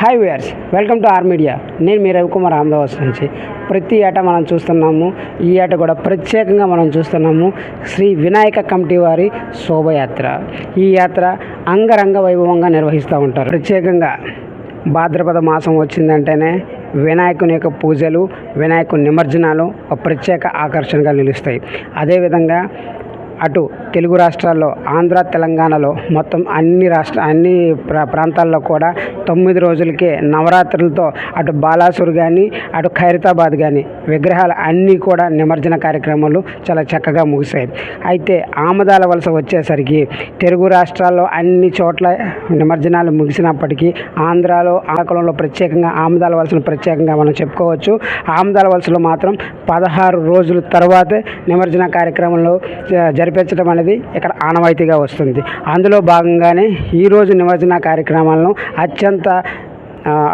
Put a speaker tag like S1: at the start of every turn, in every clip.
S1: Hi viewers welcome to R media నేను మీ రవికుమార్ అహ్మదాబాద్ నుంచి. ప్రతి ఏట మనం చూస్తున్నాము. ఈ ఏట కూడా ప్రత్యేకంగా మనం చూస్తున్నాము. శ్రీ వినాయక కమిటీ వారి శోభయాత్ర. ఈ యాత్ర అంగరంగ వైభవంగా నిర్వహిస్తూ ఉంటారు. ప్రత్యేకంగా భాద్రపద మాసం వచ్చిందంటేనే వినాయకుని యొక్క పూజలు వినాయకుని నిమజ్జనాలు ఒక ప్రత్యేక ఆకర్షణగా నిలుస్తాయి. అదేవిధంగా అటు తెలుగు రాష్ట్రాల్లో ఆంధ్ర తెలంగాణలో మొత్తం అన్ని రాష్ట్ర అన్ని ప్రా ప్రాంతాల్లో కూడా తొమ్మిది రోజులకే నవరాత్రులతో అటు బాలాసూర్ కానీ అటు ఖైరతాబాద్ కానీ విగ్రహాలు అన్నీ కూడా నిమజ్జన కార్యక్రమాలు చాలా చక్కగా ముగిశాయి. అయితే ఆమదాల వలస వచ్చేసరికి తెలుగు రాష్ట్రాల్లో అన్ని చోట్ల నిమజ్జనాలు ముగిసినప్పటికీ ఆంధ్రాలో ఆకలంలో ప్రత్యేకంగా ఆమదాల వలసను ప్రత్యేకంగా మనం చెప్పుకోవచ్చు. ఆమదాల వలసలో మాత్రం పదహారు రోజుల తర్వాతే నిమజ్జన కార్యక్రమంలో జ- నడిపించడం అనేది ఇక్కడ ఆనవాయితీగా వస్తుంది. అందులో భాగంగానే ఈరోజు నిమజ్జన కార్యక్రమాలను అత్యంత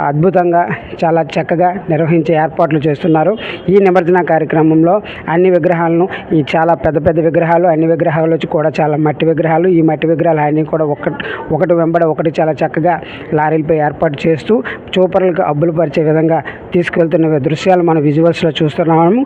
S1: అద్భుతంగా చాలా చక్కగా నిర్వహించే ఏర్పాట్లు చేస్తున్నారు. ఈ నిమజ్జన కార్యక్రమంలో అన్ని విగ్రహాలను ఈ చాలా పెద్ద పెద్ద విగ్రహాలు అన్ని విగ్రహాలు వచ్చి కూడా చాలా మట్టి విగ్రహాలు ఈ మట్టి విగ్రహాలు అన్నీ కూడా ఒకటి ఒకటి వెంబడ ఒకటి చాలా చక్కగా లారీలపై ఏర్పాటు చేస్తూ చూపర్లకు అబ్బులు పరిచే విధంగా తీసుకువెళ్తున్న దృశ్యాలు మన విజువల్స్లో చూస్తున్నాము.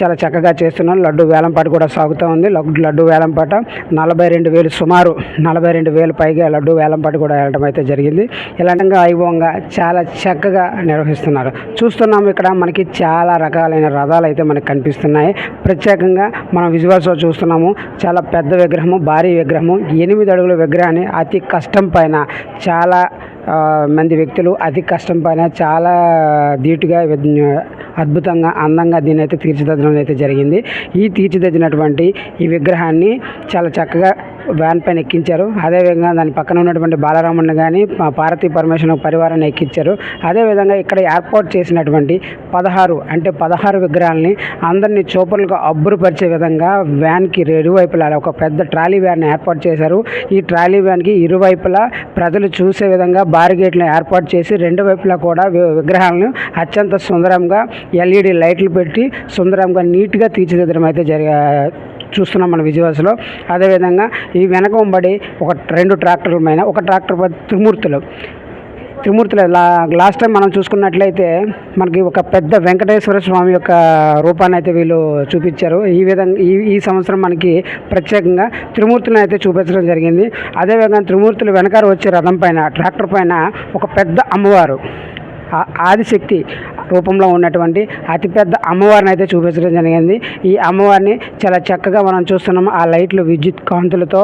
S1: చాలా చక్కగా చేస్తున్నాం లడ్డు వేలంపాట కూడా సాగుతూ ఉంది. లడ్డు లడ్డు వేలంపాట నలభై రెండు వేలు సుమారు నలభై రెండు వేలు పైగా లడ్డు వేలంపాట కూడా వెళ్ళడం అయితే జరిగింది. ఇలాంటి వైభవంగా చాలా చాలా చక్కగా నిర్వహిస్తున్నారు. చూస్తున్నాం ఇక్కడ మనకి చాలా రకాలైన రథాలు అయితే మనకి కనిపిస్తున్నాయి. ప్రత్యేకంగా మనం విజువల్స్లో చూస్తున్నాము. చాలా పెద్ద విగ్రహము భారీ విగ్రహము ఎనిమిది అడుగుల విగ్రహాన్ని అతి కష్టం పైన చాలా మంది వ్యక్తులు అతి కష్టం పైన చాలా ధీటుగా అద్భుతంగా అందంగా దీన్ని అయితే తీర్చిదిద్దడం అయితే జరిగింది. ఈ తీర్చిదిద్దినటువంటి ఈ విగ్రహాన్ని చాలా చక్కగా వ్యాన్ పైన ఎక్కించారు. అదేవిధంగా దాని పక్కన ఉన్నటువంటి బాలరాముడిని కానీ పార్వతీ పరమేశ్వర పరివారాన్ని ఎక్కించారు. అదేవిధంగా ఇక్కడ ఏర్పాటు చేసినటువంటి పదహారు అంటే పదహారు విగ్రహాలని అందరినీ చూపర్లకు అబ్బురుపరిచే విధంగా వ్యాన్కి ఇరువైపులా ఒక పెద్ద ట్రాలీ వ్యాన్ ఏర్పాటు చేశారు. ఈ ట్రాలీ వ్యాన్కి ఇరువైపులా ప్రజలు చూసే విధంగా బారిగేట్లను ఏర్పాటు చేసి రెండు వైపులా కూడా విగ్రహాలను అత్యంత సుందరంగా ఎల్ఈడి లైట్లు పెట్టి సుందరంగా నీట్గా తీర్చిదిద్దడం అయితే జరిగా చూస్తున్నాం మన విజువల్స్లో అదేవిధంగా ఈ వెనక ఉంబడి ఒక రెండు ట్రాక్టర్ల పైన ఒక ట్రాక్టర్ త్రిమూర్తులు. త్రిమూర్తులు లా లాస్ట్ టైం మనం చూసుకున్నట్లయితే మనకి ఒక పెద్ద వెంకటేశ్వర స్వామి యొక్క రూపాన్ని అయితే వీళ్ళు చూపించారు. ఈ విధంగా ఈ ఈ సంవత్సరం మనకి ప్రత్యేకంగా త్రిమూర్తులను అయితే చూపించడం జరిగింది. అదేవిధంగా త్రిమూర్తులు వెనకాల వచ్చే రథం పైన ట్రాక్టర్ పైన ఒక పెద్ద అమ్మవారు ఆ- ఆదిశక్తి రూపంలో ఉన్నటువంటి అతిపెద్ద అమ్మవారిని అయితే చూపించడం జరిగింది. ఈ అమ్మవారిని చాలా చక్కగా మనం చూస్తున్నాం. ఆ లైట్లు విద్యుత్ కాంతులతో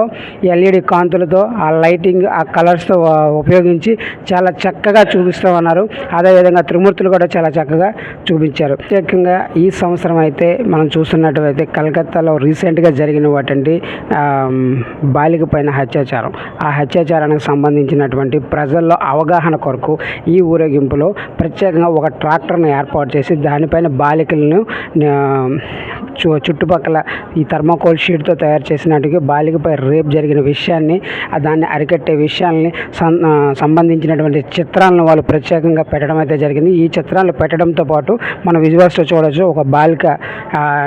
S1: ఎల్ఈడి కాంతులతో ఆ లైటింగ్ ఆ కలర్స్తో ఉపయోగించి చాలా చక్కగా చూపిస్తూ ఉన్నారు అదేవిధంగా త్రిమూర్తులు కూడా చాలా చక్కగా చూపించారు. ప్రత్యేకంగా ఈ సంవత్సరం అయితే మనం చూస్తున్నట్టయితే కలకత్తాలో రీసెంట్గా జరిగిన వాటి బాలిక పైన హత్యాచారం. ఆ హత్యాచారానికి సంబంధించినటువంటి ప్రజల్లో అవగాహన కొరకు ఈ ఊరేగింపులో ప్రత్యేకంగా ఒక ట్రాక్టర్ ట్రాక్టర్ను ఏర్పాటు చేసి దానిపైన బాలికలను చు- చుట్టుపక్కల ఈ థర్మాకోల్ షీట్తో తయారు చేసినట్టుగా బాలికపై రేప్ జరిగిన విషయాన్ని దాన్ని అరికట్టే విషయాల్ని సం- సంబంధించినటువంటి చిత్రాలను వాళ్ళు ప్రత్యేకంగా పెట్టడం అయితే జరిగింది. ఈ చిత్రాలు పెట్టడంతో పాటు మన విజువల్స్లో చూడవచ్చు ఒక బాలిక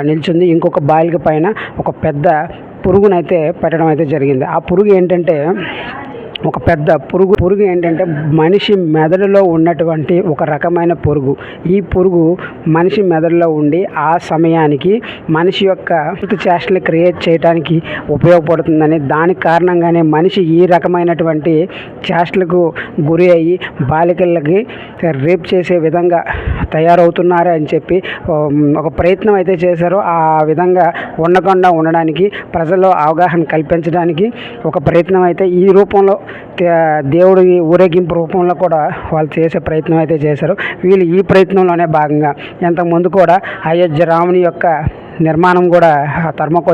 S1: నిల్చుంది. ఇంకొక బాలిక పైన ఒక పెద్ద పురుగునైతే పెట్టడం అయితే జరిగింది. ఆ పురుగు ఏంటంటే ఒక పెద్ద పురుగు. పురుగు ఏంటంటే మనిషి మెదడులో ఉన్నటువంటి ఒక రకమైన పురుగు. ఈ పురుగు మనిషి మెదడులో ఉండి ఆ సమయానికి మనిషి యొక్క చేష్టలు క్రియేట్ చేయడానికి ఉపయోగపడుతుందని దాని కారణంగానే మనిషి ఈ రకమైనటువంటి చేష్టలకు గురి అయ్యి బాలికలకి రేప్ చేసే విధంగా తయారవుతున్నారు అని చెప్పి ఒక ప్రయత్నం అయితే చేశారో ఆ విధంగా ఉండకుండా ఉండడానికి ప్రజల్లో అవగాహన కల్పించడానికి ఒక ప్రయత్నం అయితే ఈ రూపంలో దేవుడి ఊరేగింపు రూపంలో కూడా వాళ్ళు చేసే ప్రయత్నం అయితే చేశారు. వీళ్ళు ఈ ప్రయత్నంలోనే భాగంగా ఇంతకుముందు కూడా అయోధ్య రాముని యొక్క నిర్మాణం కూడా ఆ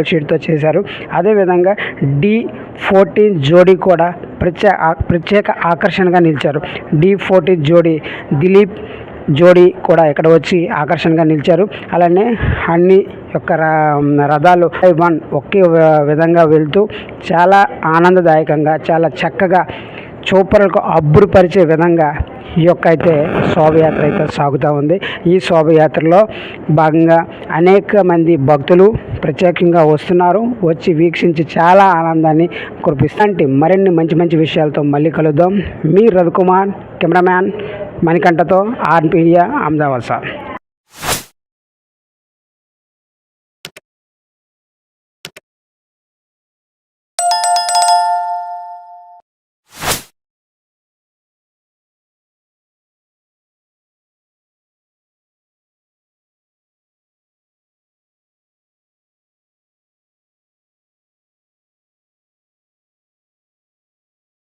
S1: షీట్తో చేశారు. అదేవిధంగా డి ఫోర్టీన్ జోడీ కూడా ప్రత్యేక ప్రత్యేక ఆకర్షణగా నిలిచారు. డి ఫోర్టీన్ జోడీ దిలీప్ జోడీ కూడా ఇక్కడ వచ్చి ఆకర్షణగా నిలిచారు. అలానే అన్ని యొక్క రథాలు వన్ ఒకే విధంగా వెళ్తూ చాలా ఆనందదాయకంగా చాలా చక్కగా చూపరులకు అబ్బురుపరిచే విధంగా ఈ యొక్క అయితే శోభయాత్ర అయితే సాగుతూ ఉంది. ఈ శోభయాత్రలో భాగంగా అనేక మంది భక్తులు ప్రత్యేకంగా వస్తున్నారు. వచ్చి వీక్షించి చాలా ఆనందాన్ని కురిపిస్తాంటి మరిన్ని మంచి మంచి విషయాలతో మళ్ళీ కలుద్దాం. మీ రవికుమార్ కెమెరామ్యాన్ మణికంఠతో ఆర్మీడియా అహ్మదాబాద్ సార్.